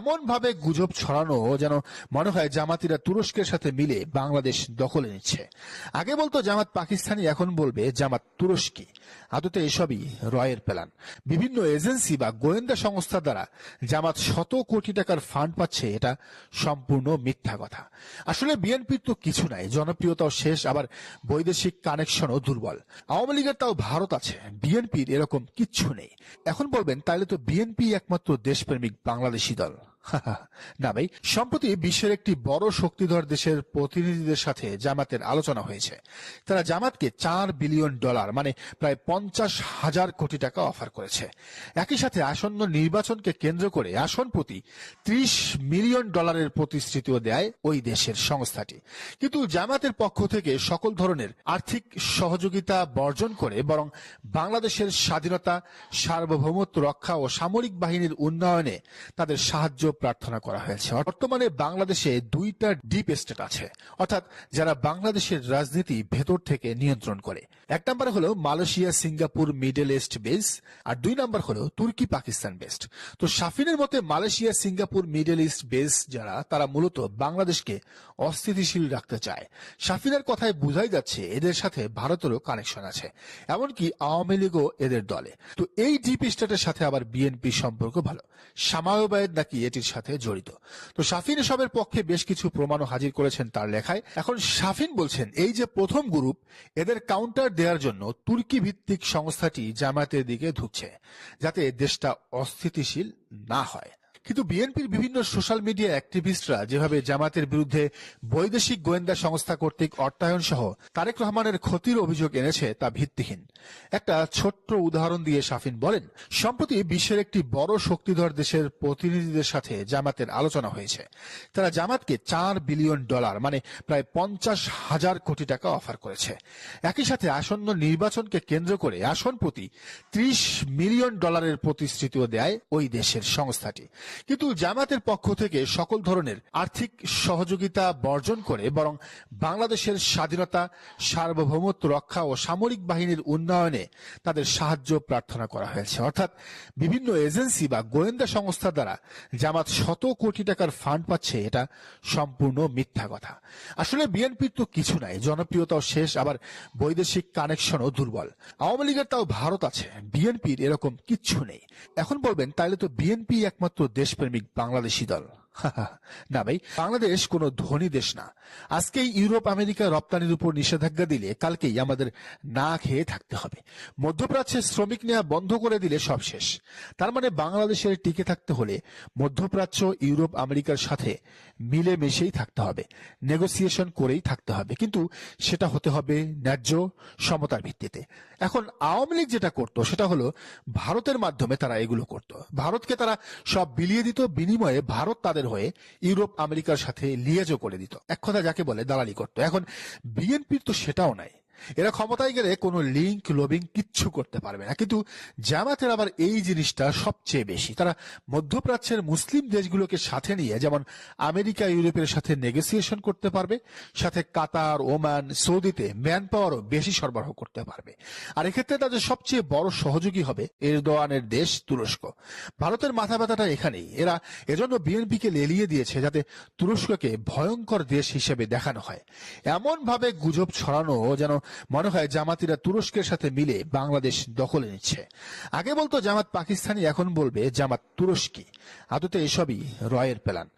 এমন ভাবে গুজব ছড়ানো যেন মনে হয় জামাতিরা তুরস্কের সাথে মিলে বাংলাদেশ দখলে নিচ্ছে। আগে বলতো জামাত পাকিস্তানি, এখন বলবে জামাত তুরস্কি। আদতে এসবই রয়ের প্ল্যান। বিভিন্ন এজেন্সি বা গোয়েন্দা সংস্থা দ্বারা জামাত শত কোটি টাকার ফান্ড পাচ্ছে, এটা সম্পূর্ণ মিথ্যা কথা। আসলে বিএনপির তো কিছু নাই, জনপ্রিয়তাও শেষ, আবার বৈদেশিক কানেকশনও দুর্বল। আওয়ামী লীগের তাও ভারত আছে, বিএনপির এরকম কিচ্ছু নেই। এখন বলবেন তাহলে তো বিএনপি একমাত্র দেশপ্রেমিক বাংলাদেশি দল। না ভাই, সম্প্রতি বিশ্বের একটি বড় শক্তিধর দেশের প্রতিনিধিদের সাথে জামাতের আলোচনা হয়েছে। তারা জামাতকে চার বিলিয়ন ডলার মানে প্রায় পঞ্চাশ হাজার কোটি টাকা অফার করেছে। একই সাথে আসন্ন নির্বাচনকে কেন্দ্র করে আসন প্রতি ত্রিশ মিলিয়ন ডলারের প্রতিশ্রুতিও দেয় ওই দেশের সংস্থাটি। কিন্তু জামাতের পক্ষ থেকে সকল ধরনের আর্থিক সহযোগিতা বর্জন করে বরং বাংলাদেশের স্বাধীনতা, সার্বভৌমত্ব রক্ষা ও সামরিক বাহিনীর উন্নয়নে তাদের সাহায্য প্রার্থনা করা হয়েছে। বর্তমানে বাংলাদেশে দুইটা ডিপ স্টেট আছে। অর্থাৎ যারা বাংলাদেশের রাজনীতি ভেতর থেকে নিয়ন্ত্রণ করে। এক নম্বর হলো Malaysia, Singapore, middle east base, আর দুই নম্বর হলো তুর্কি, পাকিস্তান বেস্ট তো শাফিনের মতে Malaysia, Singapore, middle east base যারা, তারা মূলত বাংলাদেশকে অস্থিতিশীল রাখতে চায়। শাফিনের কথায় বোঝাই যাচ্ছে এদের সাথে ভারতেরও কানেকশন আছে। এমনকি আওয়ামী লীগও এদের দলে। তো এই ডিপ স্টেটের সাথে আবার বিএনপি সম্পর্ক ভালো। সামায়বায়েদ নাকি এটির সাথে জড়িত। তো শাফিন এসবের পক্ষে বেশ কিছু প্রমাণও হাজির করেছেন তার লেখায়। এখন শাফিন বলছেন, এই যে প্রথম গ্রুপ, এদের কাউন্টার দেওয়ার জন্য তুর্কি ভিত্তিক সংস্থাটি জামায়াতের দিকে ঢুকছে, যাতে দেশটা অস্থিতিশীল না হয়। কিন্তু বিএনপির বিভিন্ন সোশ্যাল মিডিয়া অ্যাক্টিভিস্টরা যেভাবে জামাতের বিরুদ্ধে বৈদেশিক গোয়েন্দা সংস্থা কর্তৃক অর্থায়ন সহ তারেক রহমানের ক্ষতির অভিযোগ এনেছে তা ভিত্তিহীন। একটা ছোট্ট উদাহরণ দিয়ে শাফিন বলেন, সম্প্রতি বিশ্বের একটি বড় শক্তিধর দেশের প্রতিনিধিদের সাথে জামাতের আলোচনা হয়েছে। তারা জামাতকে চার বিলিয়ন ডলার মানে প্রায় পঞ্চাশ হাজার কোটি টাকা অফার করেছে। একই সাথে আসন্ন নির্বাচনকে কেন্দ্র করে আসন প্রতি ত্রিশ মিলিয়ন ডলারের প্রতিশ্রুতিও দেয় ওই দেশের সংস্থাটি। কিন্তু জামাতের পক্ষ থেকে সকল ধরনের আর্থিক সহযোগিতা বর্জন করে বরং বাংলাদেশের স্বাধীনতা, সার্বভৌমত্ব রক্ষা ও সামরিক বাহিনীর উন্নয়নে তাদের সাহায্য প্রার্থনা করা হয়েছে। অর্থাৎ বিভিন্ন এজেন্সি বা গোয়েন্দা সংস্থা দ্বারা জামাত শত কোটি টাকার ফান্ড পাচ্ছে, এটা সম্পূর্ণ মিথ্যা কথা। আসলে বিএনপির তো কিছু নাই, জনপ্রিয়তাও শেষ, আবার বৈদেশিক কানেকশনও দুর্বল। আওয়ামী লীগের তাও ভারত আছে, বিএনপির এরকম কিচ্ছু নেই। এখন বলবেন তাহলে তো বিএনপি একমাত্র দেশপ্রেমিক বাংলাদেশি দল। না ভাই, বাংলাদেশ কোনো ধনী দেশ না। আজকেই ইউরোপ, আমেরিকা রপ্তানির উপর নিষেধাজ্ঞা দিলে কালকেই আমাদের না খেয়ে থাকতে হবে। মধ্যপ্রাচ্যে শ্রমিক নেওয়া বন্ধ করে দিলে সব শেষ। তার মানে বাংলাদেশের টিকে থাকতে হলে মধ্যপ্রাচ্য, ইউরোপ, আমেরিকার সাথে মিলে মিশেই থাকতে হবে। নেগোসিয়েশন করেই থাকতে হবে। কিন্তু সেটা হতে হবে ন্যায্য সমতার ভিত্তিতে। এখন আওয়ামী লীগ যেটা করতো, সেটা হলো ভারতের মাধ্যমে তারা এগুলো করত। ভারতকে তারা সব বিলিয়ে দিত, বিনিময়ে ভারত তাদের হয়ে ইউরোপ আমেরিকার সাথে লিয়েজও করে দিত। এক কথা যাকে বলে দালালি করতো। এখন বিএনপির তো সেটাও নাই। এরা ক্ষমতায় গেলে কোনো লিঙ্ক লবিং কিচ্ছু করতে পারবে না। কিন্তু জামাতের আবার এই জিনিসটা সবচেয়ে বেশি। তারা মধ্যপ্রাচ্যের মুসলিম দেশগুলোকে সাথে নিয়ে, যেমন আমেরিকা, ইউরোপের সাথে নেগোসিয়েশন করতে পারবে, সাথে কাতার, ওমান, সৌদিতে ম্যান পাওয়ারও বেশি সরবরাহ করতে পারবে। আর এক্ষেত্রে তাদের সবচেয়ে বড় সহযোগী হবে এরদোয়ানের দেশ তুরস্ক। ভারতের মাথা ব্যথাটা এখানেই। এরা এজন্য বিএনপিকে লেলিয়ে দিয়েছে যাতে তুরস্ককে ভয়ঙ্কর দেশ হিসেবে দেখানো হয়। এমন ভাবে গুজব ছড়ানো যেন মনে হয় জামাতিরা তুরস্কের সাথে মিলে বাংলাদেশ দখলে নিচ্ছে। আগে বলতো জামাত পাকিস্তানি, এখন বলবে জামাত তুরস্কি। আদতে এসবই রয়ের প্ল্যান।